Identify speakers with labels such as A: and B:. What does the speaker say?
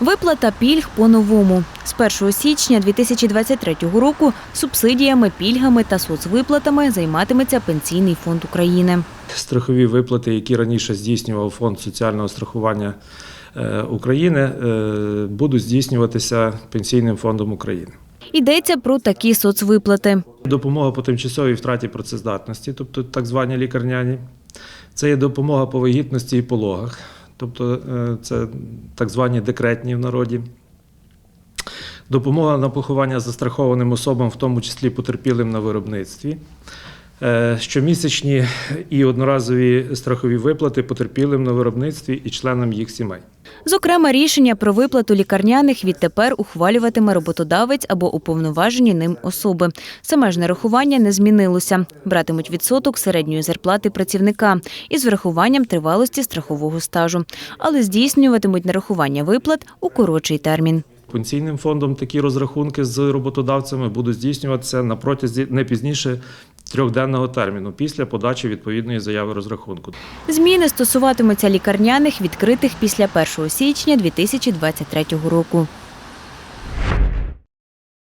A: Виплата пільг по-новому. З 1 січня 2023 року субсидіями, пільгами та соцвиплатами займатиметься Пенсійний фонд України.
B: страхові виплати, які раніше здійснював Фонд соціального страхування е, України, е, будуть здійснюватися Пенсійним фондом України.
A: Йдеться про такі соцвиплати.
B: Допомога по тимчасовій втраті працездатності, тобто так звані лікарняні. Це є допомога по вагітності і пологах, тобто е, це так звані декретні в народі. Допомога на поховання застрахованим особам, в тому числі потерпілим на виробництві. Е, Щомісячні і одноразові страхові виплати потерпілим на виробництві і членам їх сімей.
A: Зокрема, рішення про виплату лікарняних відтепер ухвалюватиме роботодавець або уповноважені ним особи. Саме ж нарахування не змінилося. Братимуть відсоток середньої зарплати працівника із врахуванням тривалості страхового стажу, але здійснюватимуть нарахування виплат у коротший термін.
B: Пенсійним фондом такі розрахунки з роботодавцями будуть здійснюватися на протязі не пізніше трьохденного терміну після подачі відповідної заяви розрахунку.
A: Зміни стосуватимуться лікарняних, відкритих після 1 січня 2023 року.